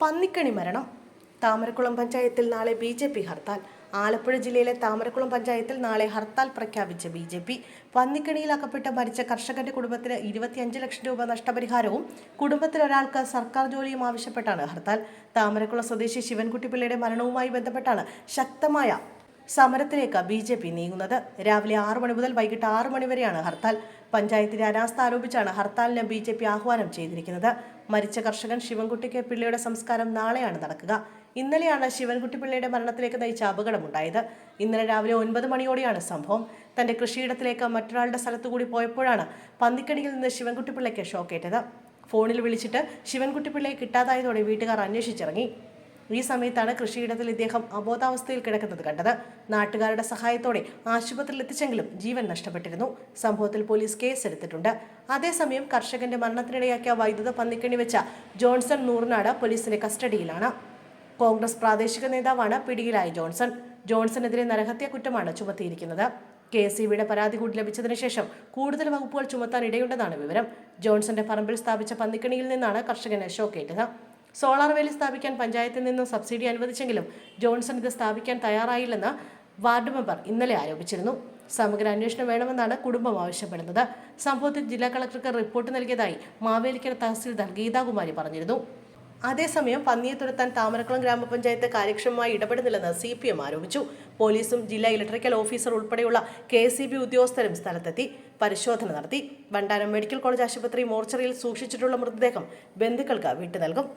പന്നിക്കണി മരണം. താമരക്കുളം പഞ്ചായത്തിൽ നാളെ B J P hartal. Alappuzha ജില്ലയിലെ താമരക്കുളം പഞ്ചായത്തിൽ നാളെ ഹർത്താൽ പ്രഖ്യാപിച്ച ബി ജെ പി. പന്നിക്കണിയിൽ മരിച്ച കർഷകന്റെ കുടുംബത്തിന് ഇരുപത്തിയഞ്ച് ലക്ഷം രൂപ നഷ്ടപരിഹാരവും കുടുംബത്തിലൊരാൾക്ക് സർക്കാർ ജോലിയും ആവശ്യപ്പെട്ടാണ് ഹർത്താൽ. താമരക്കുളം സ്വദേശി ശിവൻകുട്ടിപ്പിള്ളയുടെ മരണവുമായി ബന്ധപ്പെട്ടാണ് ശക്തമായ സമരത്തിലേക്ക് ബി ജെ പി നീങ്ങുന്നത്. രാവിലെ ആറു മണി മുതൽ വൈകിട്ട് ആറു മണി വരെയാണ് ഹർത്താൽ. പഞ്ചായത്തിന്റെ അനാസ്ഥ ആരോപിച്ചാണ് ഹർത്താലിന് ബി ജെ പി ആഹ്വാനം ചെയ്തിരിക്കുന്നത്. മരിച്ച കർഷകൻ ശിവൻകുട്ടി ശിവൻകുട്ടിക്ക് പിള്ളയുടെ സംസ്കാരം നാളെയാണ് നടക്കുക. ഇന്നലെയാണ് ശിവൻകുട്ടി പിള്ളയുടെ മരണത്തിലേക്ക് നയിച്ച അപകടമുണ്ടായത്. ഇന്നലെ രാവിലെ ഒൻപത് മണിയോടെയാണ് സംഭവം. തന്റെ കൃഷിയിടത്തിലേക്ക് മറ്റൊരാളുടെ സ്ഥലത്തുകൂടി പോയപ്പോഴാണ് പന്തിക്കടിയിൽ നിന്ന് ശിവൻകുട്ടി പിള്ളയ്ക്ക് ഷോക്കേറ്റത്. ഫോണിൽ വിളിച്ചിട്ട് ശിവൻകുട്ടി പിള്ളയെ കിട്ടാതായതോടെ വീട്ടുകാർ അന്വേഷിച്ചിറങ്ങി. ഈ സമയത്താണ് കൃഷിയിടത്തിൽ ഇദ്ദേഹം അബോധാവസ്ഥയിൽ കിടക്കുന്നത് കണ്ടത്. നാട്ടുകാരുടെ സഹായത്തോടെ ആശുപത്രിയിൽ എത്തിച്ചെങ്കിലും ജീവൻ നഷ്ടപ്പെട്ടിരുന്നു. സംഭവത്തിൽ പോലീസ് കേസെടുത്തിട്ടുണ്ട്. അതേസമയം കർഷകന്റെ മരണത്തിനിടയാക്കിയ വൈദ്യുത പന്നിക്കണി വെച്ച ജോൺസൺ നൂറിനാട് പോലീസിന്റെ കസ്റ്റഡിയിലാണ്. കോൺഗ്രസ് പ്രാദേശിക നേതാവാണ് പിടിയിലായ ജോൺസൺ. ജോൺസണെതിരെ നരഹത്യ കുറ്റമാണ് ചുമത്തിയിരിക്കുന്നത്. കെ എസ് ഇ പരാതി കൂടി ലഭിച്ചതിന് ശേഷം കൂടുതൽ വകുപ്പുകൾ ചുമത്താൻ ഇടയുണ്ടെന്നാണ് വിവരം. ജോൺസന്റെ പറമ്പിൽ സ്ഥാപിച്ച പന്നിക്കണിയിൽ നിന്നാണ് കർഷകന് ഷോക്കേറ്റത്. സോളാർ വേലി സ്ഥാപിക്കാൻ പഞ്ചായത്തിൽ നിന്നും സബ്സിഡി അനുവദിച്ചെങ്കിലും ജോൺസൺ ഇത് സ്ഥാപിക്കാൻ തയ്യാറായില്ലെന്ന് വാർഡ് മെമ്പർ ഇന്നലെ ആരോപിച്ചിരുന്നു. സമഗ്ര അന്വേഷണം വേണമെന്നാണ് കുടുംബം ആവശ്യപ്പെടുന്നത്. സംഭവത്തിൽ ജില്ലാ കളക്ടർക്ക് റിപ്പോർട്ട് നൽകിയതായി മാവേലിക്കര തഹസിൽദാർ ഗീതാകുമാരി പറഞ്ഞിരുന്നു. അതേസമയം പന്നിയെ തുരത്താൻ താമരക്കുളം ഗ്രാമപഞ്ചായത്ത് കാര്യക്ഷമമായി ഇടപെടുന്നില്ലെന്ന് സി പി എം ആരോപിച്ചു. പോലീസും ജില്ലാ ഇലക്ട്രിക്കൽ ഓഫീസർ ഉൾപ്പെടെയുള്ള കെ എസ് ഉദ്യോഗസ്ഥരും സ്ഥലത്തെത്തി പരിശോധന നടത്തി. ഭണ്ഡാരം മെഡിക്കൽ കോളേജ് ആശുപത്രി മോർച്ചറിയിൽ സൂക്ഷിച്ചിട്ടുള്ള മൃതദേഹം ബന്ധുക്കൾക്ക് വിട്ടു നൽകും